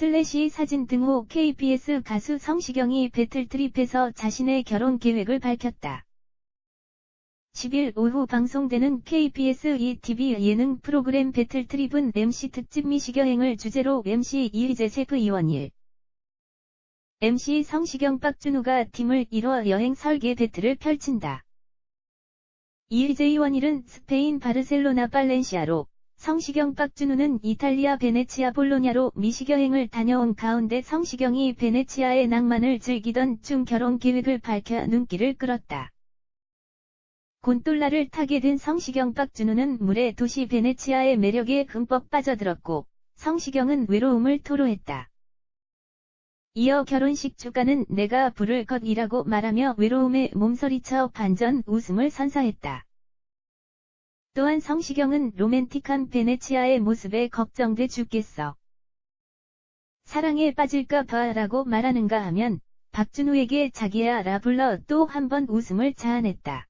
슬래시 사진 등호 KBS 가수 성시경이 배틀트립에서 자신의 결혼 계획을 밝혔다. 10일 오후 방송되는 KBS ETV 예능 프로그램 배틀트립은 MC 특집 미식여행을 주제로 MC 이휘재 셰프 이원일, MC 성시경 박준우가 팀을 이뤄 여행 설계 배틀을 펼친다. 이휘재 이원일은 스페인 바르셀로나 발렌시아로, 성시경 박준우는 이탈리아 베네치아 볼로냐로 미식여행을 다녀온 가운데 성시경이 베네치아의 낭만을 즐기던 중 결혼 계획을 밝혀 눈길을 끌었다. 곤돌라를 타게 된 성시경 박준우는 물의 도시 베네치아의 매력에 흠뻑 빠져들었고 성시경은 외로움을 토로했다. 이어 결혼식 주가는 내가 부를 것이라고 말하며 외로움에 몸서리쳐 반전 웃음을 선사했다. 또한 성시경은 로맨틱한 베네치아의 모습에 걱정돼 죽겠어. 사랑에 빠질까 봐 라고 말하는가 하면 박준우에게 자기야 라 불러 또 한 번 웃음을 자아냈다.